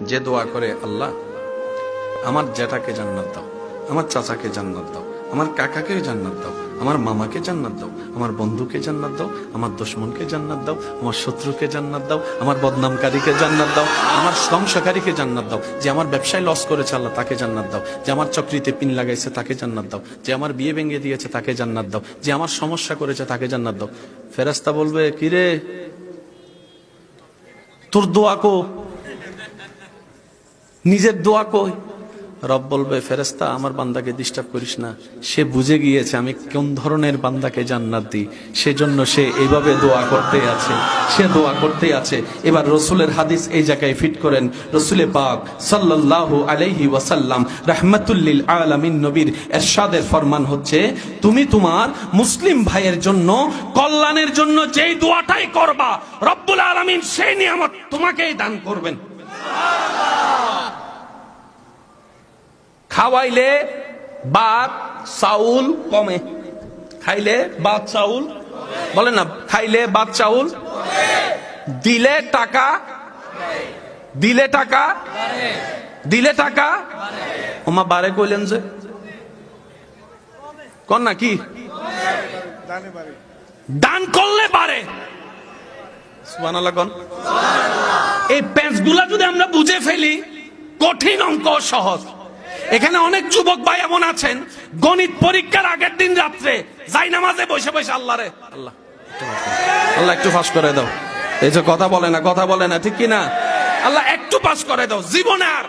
যে দোয়া করে আল্লাহ আমার জ্যাঠাকে জান্নাত দাও আমার চাচাকে জান্নাত দাও আমার কাকাকে জান্নাত দাও আমার মামাকে জান্নাত দাও আমার বন্ধুকে জান্নাত দাও আমার দুশ্মনকে জান্নাত দাও আমার শত্রুকে জান্নাত দাও আমার বদনামকারীকে জান্নাত দাও আমার ধ্বংসকারীকে জান্নাত দাও যে আমার ব্যবসায় লস করেছে আল্লাহ তাকে জান্নাত দাও যে আমার চক্রিতে পিন লাগাইছে তাকে জান্নাত দাও যে আমার বিয়ে ভেঙে দিয়েছে তাকে জান্নাত দাও যে আমার সমস্যা করেছে তাকে জান্নাত দাও ফেরাস্তা বলবে কিরে তোর দোয়া কো নিজের দোয়া কই? রব বলবে ফেরেস্তা আমার বান্দাকে ডিস্টার্ব করিস না। সে বুঝে গিয়েছে আমি কোন ধরনের বান্দাকে জান্নাত দিই। সেজন্য সে এইভাবে দোয়া করতে আছে, সে দোয়া করতে আছে। এবার রসুলের হাদিস এই জায়গায় ফিট করেন। রসুলে পাক সাল্লাল্লাহু আলাইহি ওয়াসাল্লাম রাহমাতুল্লিল আলামিন নবীর এরশাদের ফরমান হচ্ছে, তুমি তোমার মুসলিম ভাইয়ের জন্য, কল্যাণের জন্য যেই দোয়াটাই করবা, রব্বুল আলামিন সেই নিয়ামত তোমাকেই দান করবেন। খাওয়াইলে ভাত চাউল কমে। খাইলে ভাত চাউল বলেন না, খাইলে ভাত চাউল দিলে টাকা দিলে টাকা দিলে টাকা ওমা বারে কইলেন যে। কন না, কি? দান করলে পারে এই প্যাঁচগুলা যদি আমরা বুঝে ফেলি, কঠিন অঙ্ক সহজ। এখানে অনেক যুবক ভাই এমন আছেন, গণিত পরীক্ষার আগের দিন রাত্রে যাই নামাজে বসে বসে আল্লাহ রে, আল্লাহ। আল্লাহ একটু ফাঁস করে দাও। এই যে কথা বলে না, কথা বলে না, ঠিক কি না আল্লাহ একটু পাস করে দাও, জীবনে আর।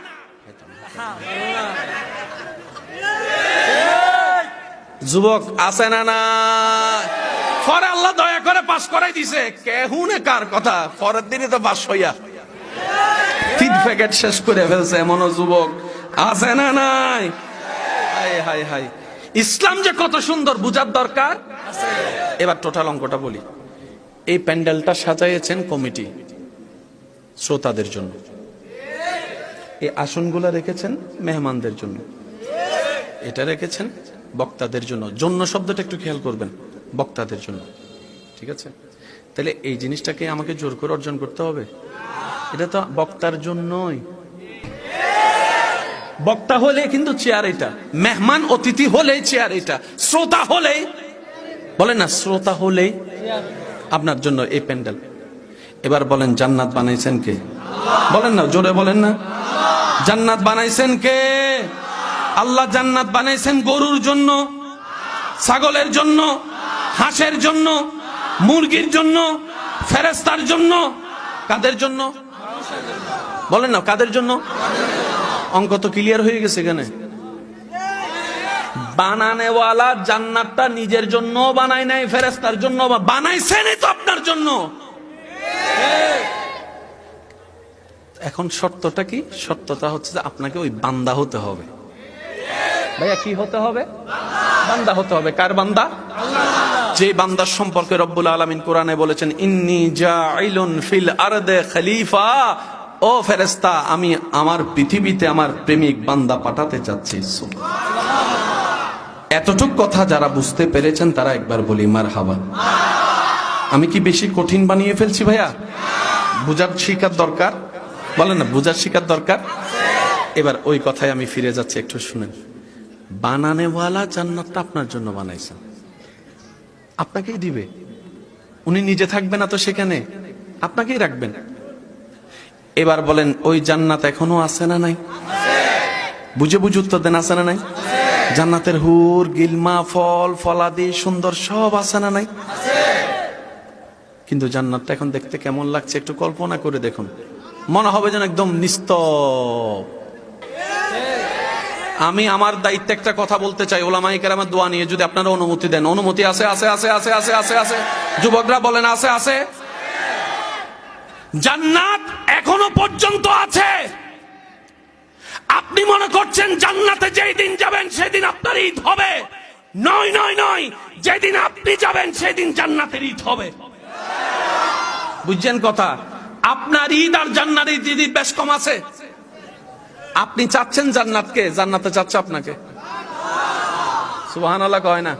যুবক আছে না না পরে আল্লাহ দয়া করে পাস করাই দিছে। কেহুনে কার কথা? পরের দিনই তো পাস হইয়া। তিন প্যাকেট শেষ করে ফেলছে এমনও যুবক। আছে না নাই? হাই হাই হাই ইসলাম যে কত সুন্দর বুঝার দরকার? এবার টোটাল অঙ্কটা বলি। এই প্যান্ডেলটা সাজাইয়েছেন কমিটি, শ্রোতাদের জন্য। এই আসনগুলো রেখেছেন মেহমানদের জন্য। এটা রেখেছেন বক্তাদের জন্য। জন্য শব্দটা একটু খেয়াল করবেন, বক্তাদের জন্য। ঠিক আছে? তাহলে এই জিনিসটাকে আমাকে জোর করে অর্জন করতে হবে? এটা তো বক্তার জন্যই। বক্তা হলে কিন্তু চেয়ার এটা। মেহমান অতিথি হলে চেয়ার এটা। শ্রোতা হলে বলেন না, শ্রোতা হলে আপনার জন্য এই প্যান্ডেল। এবার বলেন, জান্নাত বানাইছেন কে? বলেন না, জোরে বলেন না। জান্নাত বানাইছেন কে? আল্লাহ জান্নাত বানাইছেন গরুর জন্য, ছাগলের জন্য, হাঁসের জন্য, মুরগির জন্য ফেরেস্তার জন্য। কাদের জন্য? বলেন না, কাদের জন্য? অঙ্ক তো ক্লিয়ার হয়ে গেছে এখানে। বানানেওয়ালা জান্নাতটা নিজের জন্য বানাই নাই ফেরেস্তার জন্য বানাইছেনই তো আপনার জন্য। এখন শর্তটা কি? শর্তটা হচ্ছে যে আপনাকে ওই বান্দা হতে হবে। ভাইয়া, কি হতে হবে? বান্দা হতে হবে। কার বান্দা? যে বান্দার সম্পর্কে রব্বুল আলমিন কোরআনে বলেছেন, ইন্নি জাইলুন ফিল আরদে খলিফা ও ফেরেস্তা আমি আমার পৃথিবীতে আমার প্রেমিক বান্দা পাঠাতে চাচ্ছি। এতটুক কথা যারা বুঝতে পেরেছেন, তারা একবার বলি মার হাবা আমি কি বেশি কঠিন বানিয়ে ফেলছি ভাইয়া? বুঝার শিকার দরকার? বলেন না, বুঝার শিকার দরকার? এবার ওই কথায় আমি ফিরে যাচ্ছি, একটু শুনেন। বানানেওয়ালা জান্নাতটা আপনার জন্য বানাইছেন। আপনাকেই দিবে। উনি নিজে থাকবে না তো সেখানে? আপনাকেই রাখবেন। এবার বলেন, ওই জান্নাত এখনও আছে না নাই? বুঝে বুঝে উত্তর দেন, আছে না নাই? জান্নাতের হুর গিলমা ফল, ফলাদি, সুন্দর সব আছে না নাই? কিন্তু জান্নাতটা এখন দেখতে কেমন লাগছে, একটু কল্পনা করে দেখুন। মনে হবে যেন একদম নিস্তব। আমি আমার দায়িত্বে একটা কথা বলতে চাই ওলামাই কেরামের দোয়া নিয়ে যদি আপনারা অনুমতি দেন। অনুমতি আছে আছে আছে আছে আছে আছে আছে। যুবকরা বলেন, আছে আছে? জান্নাত পর্যন্ত আছে। আপনি মনে করছেন জান্নাতে যেই দিন যাবেন, সেদিন আপনার ঈদ হবে। নয় নয় নয়, যেদিন আপনি যাবেন, সেদিন জান্নাতের ঈদ হবে। বুঝছেন কথা? আপনার ঈদ আর জান্নাতের ঈদ ঈদ বেশ কম আছে। আপনি চাচ্ছেন জান্নাতকে, জান্নাতে চাচ্ছে আপনাকে। সুবাহান আল্লাহ কয় না?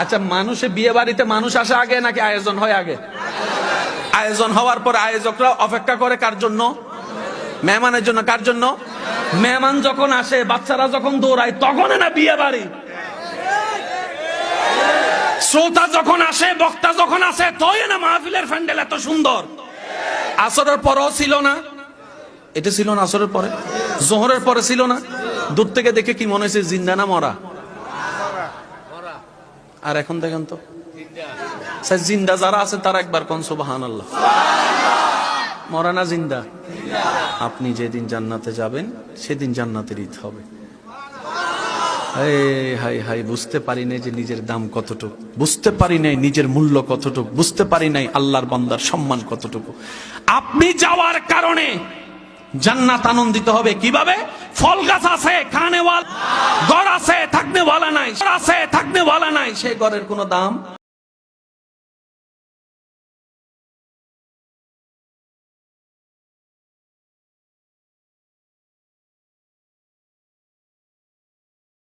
আচ্ছা মানুষে বিয়ে বাড়িতে মানুষ আসে আগে নাকি আয়োজন হয় আগে? আয়োজন হওয়ার পর আয়োজকরা অপেক্ষা করে কার জন্য? মেহমানের জন্য কার জন্য? মেহমান যখন আসে, বাচ্চারা যখন দৌড়ায় তখন না বিয়ে বাড়ি। শ্রোতা যখন আসে, বক্তা যখন আসে তই না মাহফিলের ফ্যান্ডেল এত সুন্দর। আসরের পরেও ছিল না। এটা ছিল না আসরের পরে? জোহরের পরে ছিল না? দূর থেকে দেখে কি মনে হয়েছে, জিন্দা না মরা? আর এখন দেখেন তো। স্যার জিন্দা যারা আছে তারা একবার কন সুবাহান আল্লাহ মরা না জিন্দা। আপনি যেদিন জান্নাতে যাবেন সেদিন জান্নাতের ঈদ হবে। হাই হাই বুঝতে পারি নাই যে নিজের দাম কতটুকু। বুঝতে পারি নাই নিজের মূল্য কতটুকু। বুঝতে পারি নাই আল্লাহর বান্দার সম্মান কতটুকু। আপনি যাওয়ার কারণে জান্নাত আনন্দিত হবে কীভাবে? ফল গাছ আছে খানেওয়াল ঘর আছে থাকনে ভালো নাই আছে থাকনে ভালো নাই। সেই ঘরের কোনো দাম